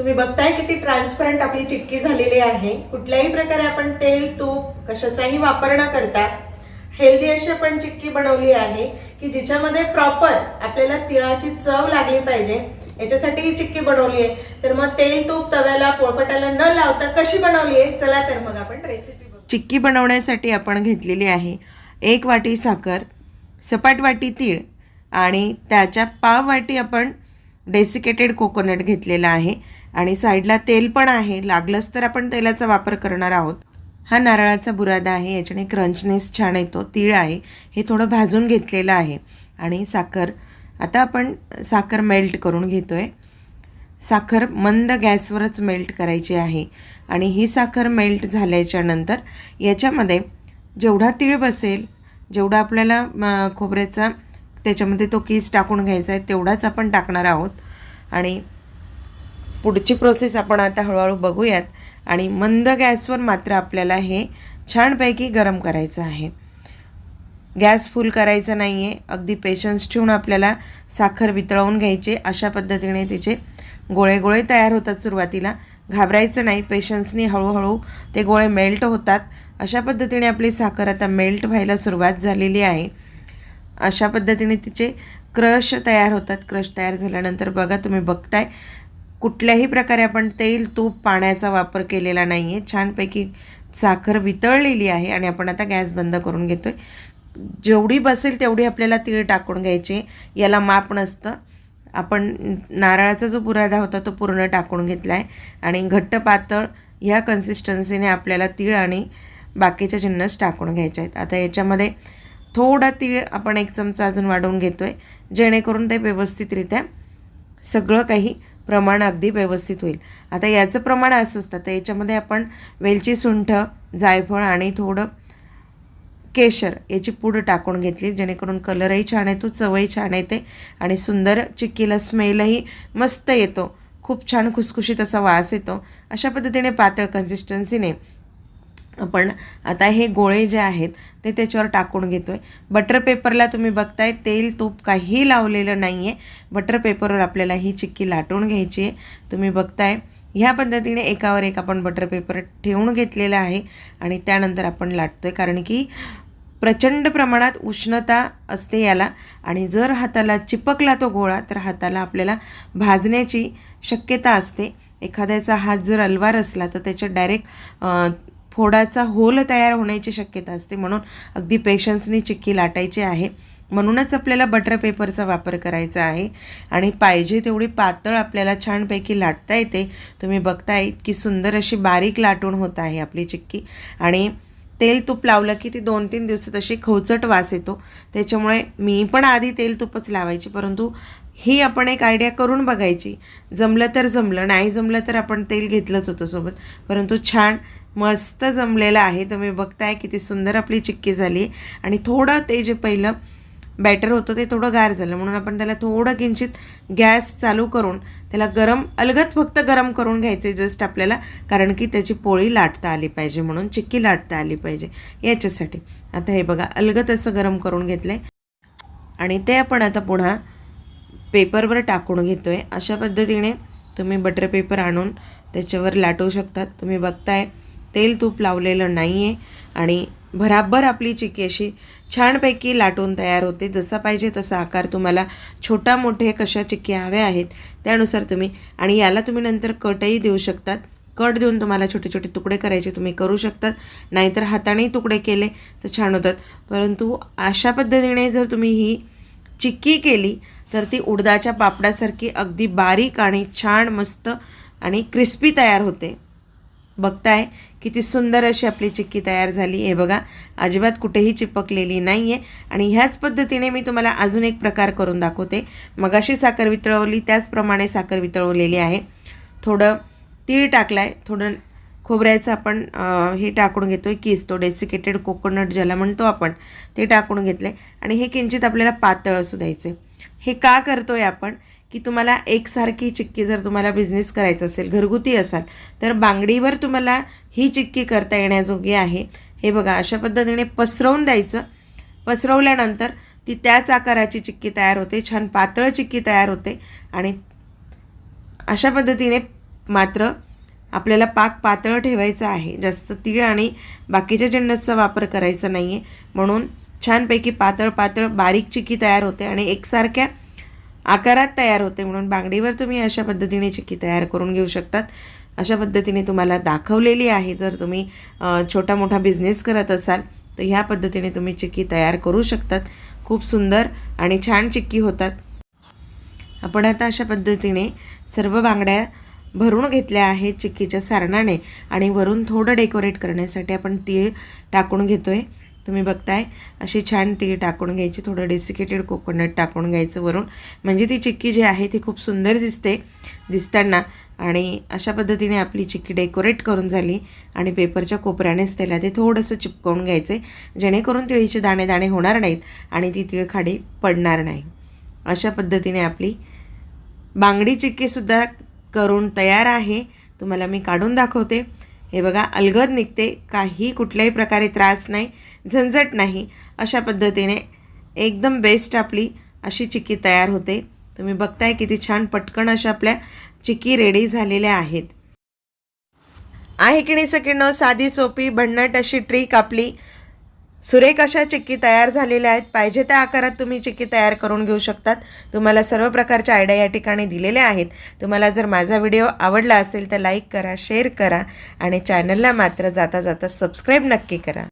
तुम्ही बघताय किती ट्रान्सपरंट आपली चिक्की झालेली आहे. कुठल्याही प्रकारे आपण तेल तूप कशाचाही वापर न करता हेल्दी अशी आपण चिक्की बनवली आहे की जिच्यामध्ये प्रॉपर आपल्याला तिळाची चव लागली पाहिजे याच्यासाठी ही चिक्की बनवली आहे. तर मग तेल तूप तव्याला पोळपटाला न लावता कशी बनवली आहे? चला तर मग आपण रेसिपी चिक्की बनवण्यासाठी आपण घेतलेली आहे एक वाटी साखर सपाट वाटी तीळ आणि त्याच्या पाव वाटी आपण डेसिकेटेड कोकोनट घेतलेला आहे. आणि साईडला तेल पण आहे. लागलंच तर आपण तेलाचा वापर करणार आहोत. हा नारळाचा बुरादा आहे. याच्याने क्रंचनेस छान येतो. तीळ आहे. हे थोडं भाजून घेतलेलं आहे. आणि साखर. आता आपण साखर मेल्ट करून घेतो आहे साखर मंद गॅसवरच मेल्ट करायची आहे. आणि ही साखर मेल्ट झाल्याच्यानंतर याच्यामध्ये जेवढा तीळ बसेल जेवढा आपल्याला म, खोबऱ्याचा त्याच्यामध्ये तो कीस टाकून घ्यायचा आहे तेवढाच आपण टाकणार आहोत. आणि पुढची प्रोसेस आपण आता हळूहळू बघूयात. आणि मंद गॅसवर मात्र आपल्याला हे छानपैकी गरम करायचं आहे. गॅस फुल करायचा नाही आहे अगदी पेशन्स ठेवून आपल्याला साखर वितळवून घ्यायचे. अशा पद्धतीने तिचे गोळे गोळे तयार होतात सुरुवातीला. घाबरायचं नाही. पेशन्सनी हळूहळू ते गोळे मेल्ट होतात. अशा पद्धतीने आपली साखर आता मेल्ट व्हायला सुरुवात झालेली आहे. अशा पद्धतीने तिचे क्रश तयार होतात. क्रश तयार झाल्यानंतर बघा तुम्ही बघताय. कुठल्याही प्रकारे आपण तेल तूप पाण्याचा वापर केलेला नाही आहे छानपैकी साखर वितळलेली आहे आणि आपण आता गॅस बंद करून घेतो आहे जेवढी बसेल तेवढी आपल्याला तीळ टाकून घ्यायची याला माप नसतं. आपण नारळाचा जो बुरादा होता तो पूर्ण टाकून घेतला आहे आणि घट्ट पातळ ह्या कन्सिस्टन्सीने आपल्याला तीळ आणि बाकीच्या जिन्नस टाकून घ्यायचे आहेत. आता याच्यामध्ये थोडा तीळ आपण एक चमचा अजून वाढवून घेतो आहे जेणेकरून ते व्यवस्थितरित्या सगळं काही प्रमाण अगदी व्यवस्थित होईल. आता याचं प्रमाण असं असतं तर याच्यामध्ये आपण वेलची सुंठ जायफळ आणि थोडं केशर याची पूड टाकून घेतली जेणेकरून कलरही छान येतो चवही छान येते आणि सुंदर चिक्कीला स्मेलही मस्त येतो. खूप छान खुसखुशीत असा वास येतो. अशा पद्धतीने पातळ कन्सिस्टन्सीने आपण आता हे गोळे जे आहेत ते त्याच्यावर टाकून घेतो आहे बटर पेपरला तुम्ही बघताय तेल तूप काही लावलेलं नाही आहे बटर पेपरवर आपल्याला ही चिक्की लाटून घ्यायची आहे. तुम्ही बघताय ह्या पद्धतीने एकावर एक आपण बटर पेपर ठेवून घेतलेला आहे आणि त्यानंतर आपण लाटतो आहे कारण की प्रचंड प्रमाणात उष्णता असते याला आणि जर हाताला चिपकला तो गोळा तर हाताला आपल्याला भाजण्याची शक्यता असते. एखाद्याचा हात जर अलवार असला तर त्याच्या डायरेक्ट फोडाचा होल तयार होण्याची शक्यता असते म्हणून अगदी पेशन्सनी चिक्की लाटायची आहे. म्हणूनच आपल्याला बटर पेपरचा वापर करायचा आहे. आणि पाहिजे तेवढी पातळ आपल्याला छानपैकी लाटता येते. तुम्ही बघताय इतकी सुंदर अशी बारीक लाटून होत आहे आपली चिक्की. आणि तेल तूप लावलं की ती दोन तीन दिवसात अशी खवचट वास येतो. त्याच्यामुळे मी पण आधी तेल तूपच लावायची. परंतु ही आपण एक आयडिया करून बघायची. जमलं तर जमलं नाही जमलं तर आपण तेल घेतलंच होतं सोबत. परंतु छान मस्त जमलेलं आहे. तुम्ही बघताय किती सुंदर आपली चिक्की झाली. आणि थोडं ते जे पहिलं बॅटर होतं ते थोडं गार झालं. म्हणून आपण त्याला थोडं किंचित गॅस चालू करून त्याला गरम अलगत फक्त गरम करून घ्यायचे जस्ट आपल्याला. कारण की त्याची पोळी लाटता आली पाहिजे म्हणून चिक्की लाटता आली पाहिजे याच्यासाठी. आता हे बघा अलगत असं गरम करून घेतलं आणि ते आपण आता पुन्हा पेपरवर टाकून घेतो आहे अशा पद्धतीने तुम्ही बटर पेपर आणून त्याच्यावर लाटू शकतात. तुम्ही बघताय तेल तूप लावलेलं नाही आहे आणि भराबर आपली चिक्की अशी छानपैकी लाटून तयार होते. जसा पाहिजे तसा आकार तुम्हाला छोटा मोठे कशा चिक्क्या हव्या आहेत त्यानुसार तुम्ही आणि याला तुम्ही नंतर कटही देऊ शकतात. कट देऊन तुम्हाला छोटे छोटे तुकडे करायचे तुम्ही करू शकतात. नाहीतर हातानेही तुकडे केले तर छान होतात. परंतु अशा पद्धतीने जर तुम्ही ही चिक्की केली तर ती उडदाच्या पापडासारखी अगदी बारीक आणि छान मस्त आणि क्रिस्पी तयार होते. बघताय किती सुंदर अशी आपली चिक्की तयार झाली. हे बघा अजिबात कुठेही चिपकलेली नाही आहे आणि ह्याच पद्धतीने मी तुम्हाला अजून एक प्रकार करून दाखवते. मगाशी साखर वितळवली त्याचप्रमाणे साखर वितळवलेली आहे. थोडं तीळ टाकलं आहे थोडं खोबऱ्याचं आपण हे टाकून घेतो आहे किस तो डेसिकेटेड कोकोनट ज्याला म्हणतो आपण ते टाकून घेतलं आहे आणि हे किंचित आपल्याला पातळ असू द्यायचं आहे हे का करतो आहे आपण? की तुम्हाला एकसारखी चिक्की जर तुम्हाला बिझनेस करायचा असेल घरगुती असाल तर बांगडीवर तुम्हाला ही चिक्की करता येण्याजोगी आहे. हे बघा अशा पद्धतीने पसरवून द्यायचं. पसरवल्यानंतर ती त्याच आकाराची चिक्की तयार होते छान पातळ चिक्की तयार होते आणि अशा पद्धतीने मात्र आपल्याला पाक पातळ ठेवायचा आहे. जास्त तीळ आणि बाकीच्या जिन्नसचा वापर करायचा नाही आहे म्हणून छानपैकी पातळ पातळ बारीक चिक्की तयार होते आणि एकसारख्या आकारात तयार होते म्हणून बांगडीवर तुम्ही अशा पद्धतीने चिक्की तयार करून घेऊ शकतात. अशा पद्धतीने तुम्हाला दाखवलेली आहे. जर तुम्ही छोटा मोठा बिझनेस करत असाल तर ह्या पद्धतीने तुम्ही चिक्की तयार करू शकतात. खूप सुंदर आणि छान चिक्की होतात. आपण आता अशा पद्धतीने सर्व बांगड्या भरून घेतल्या आहेत चिक्कीच्या सारणाने आणि वरून थोडं डेकोरेट करण्यासाठी आपण तीळ टाकून घेतो आहे तुम्ही बघताय. अशी छान ती टाकून घ्यायची. थोडं डेसिकेटेड कोकोनट टाकून घ्यायचं वरून. म्हणजे ती चिक्की जी आहे ती खूप सुंदर दिसते दिसताना. आणि अशा पद्धतीने आपली चिक्की डेकोरेट करून झाली. आणि पेपरच्या कोपऱ्यानेच त्याला ते थोडंसं चिपकवून घ्यायचे जेणेकरून तिळीचे दाणे दाणे होणार नाहीत आणि ती तिळखाडी पडणार नाही. अशा पद्धतीने आपली बांगडी चिक्कीसुद्धा करून तयार आहे. तुम्हाला मी काढून दाखवते. हे बघा अलगद निघते काही कुठल्याही प्रकारे त्रास नाही झंझट नाही. अशा पद्धतीने एकदम बेस्ट आपली अशी चिक्की तयार होते. तुम्ही बघताय किती छान पटकन अशा आपल्या चिक्की रेडी झालेल्या आहेत. आहे की नाही सगळ्यांना साधी सोपी भन्नट अशी ट्रीक आपली. सुरेख अशा चिक्की तयार झालेल्या आहेत. पाहिजे त्या आकारात तुम्ही चिक्की तयार करून घेऊ शकतात. तुम्हाला सर्व प्रकारच्या आयडिया या ठिकाणी दिलेल्या आहेत. तुम्हाला जर माझा व्हिडिओ आवडला असेल तर लाईक करा शेअर करा आणि चॅनलला मात्र जाता जाता सबस्क्राईब नक्की करा.